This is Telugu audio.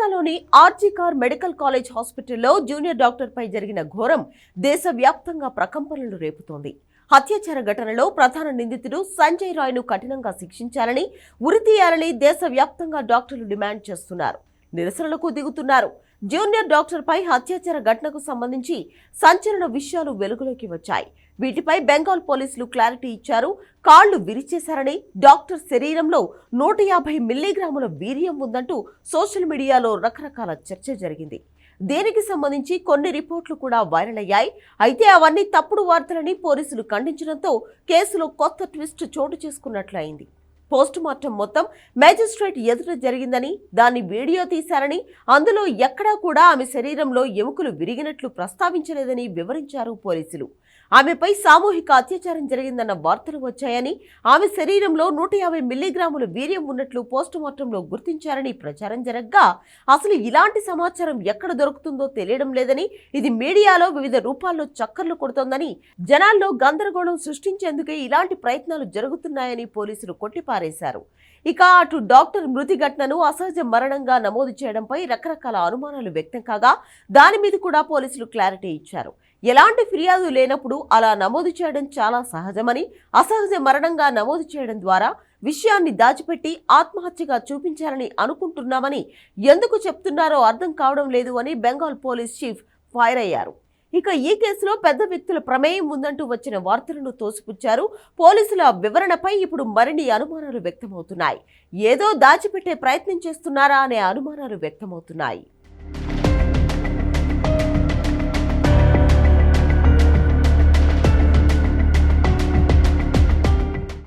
కోల్కతాలోని ఆర్జీకార్ మెడికల్ కాలేజ్ హాస్పిటల్లో జూనియర్ డాక్టర్పై జరిగిన ఘోరం దేశవ్యాప్తంగా ప్రకంపనలు రేపుతోంది. హత్యాచార ఘటనలో ప్రధాన నిందితుడు సంజయ్ రాయ్ను కఠినంగా శిక్షించాలని ఉరితీయాలని దేశవ్యాప్తంగా డాక్టర్లు డిమాండ్ చేస్తున్నారు. నిరసనలకు దిగుతున్నారు. జూనియర్ డాక్టర్పై హత్యాచార ఘటనకు సంబంధించి సంచలన విషయాలు వెలుగులోకి వచ్చాయి. వీటిపై బెంగాల్ పోలీసులు క్లారిటీ ఇచ్చారు. కాళ్ళు విరిచేశారని డాక్టర్ శరీరంలో నూట యాభై మిల్లీగ్రాముల వీర్యం ఉందంటూ సోషల్ మీడియాలో రకరకాల చర్చ జరిగింది. దీనికి సంబంధించి కొన్ని రిపోర్ట్లు కూడా వైరల్ అయ్యాయి. అయితే అవన్నీ తప్పుడు వార్తలని పోలీసులు ఖండించడంతో కేసులో కొత్త ట్విస్ట్ చోటు చేసుకున్నట్లయింది. పోస్ట్ మార్టం మొత్తం మేజిస్ట్రేట్ ఎదుట జరిగిందని దాన్ని వీడియో తీశారని అందులో ఎక్కడా కూడా ఆమె శరీరంలో ఎముకలు విరిగినట్లు ప్రస్తావించలేదని వివరించారు పోలీసులు. ఆమెపై సామూహిక అత్యాచారం జరిగిందన్న వార్తలు వచ్చాయని ఆమె శరీరంలో నూట యాభై మిల్లీగ్రాముల వీర్యం ఉన్నట్లు పోస్టుమార్టంలో గుర్తించారని ప్రచారం జరగ్గా అసలు ఇలాంటి సమాచారం ఎక్కడ దొరుకుతుందో తెలియడం లేదని ఇది మీడియాలో వివిధ రూపాల్లో చక్కర్లు కొడుతోందని జనాల్లో గందరగోళం సృష్టించేందుకే ఇలాంటి ప్రయత్నాలు జరుగుతున్నాయని పోలీసులు కొట్టిపారేశారు. ఇక అటు డాక్టర్ మృతి ఘటనను అసహజ మరణంగా నమోదు చేయడంపై రకరకాల అనుమానాలు వ్యక్తం కాగా దాని మీద కూడా పోలీసులు క్లారిటీ ఇచ్చారు. ఎలాంటి ఫిర్యాదు లేనప్పుడు అలా నమోదు చేయడం చాలా సహజమని అసహజ మరణంగా నమోదు చేయడం ద్వారా విషయాన్ని దాచిపెట్టి ఆత్మహత్యగా చూపించాలని అనుకుంటున్నామని ఎందుకు చెప్తున్నారో అర్థం కావడం లేదు అని బెంగాల్ పోలీస్ చీఫ్ ఫైర్ అయ్యారు. ఇక ఈ కేసులో పెద్ద వ్యక్తుల ప్రమేయం ఉందంటూ వచ్చిన వార్తలను తోసిపుచ్చారు. పోలీసుల వివరణపై ఇప్పుడు మరిన్ని అనుమానాలు వ్యక్తమవుతున్నాయి. ఏదో దాచిపెట్టే ప్రయత్నం చేస్తున్నారా అనే అనుమానాలు వ్యక్తమవుతున్నాయి.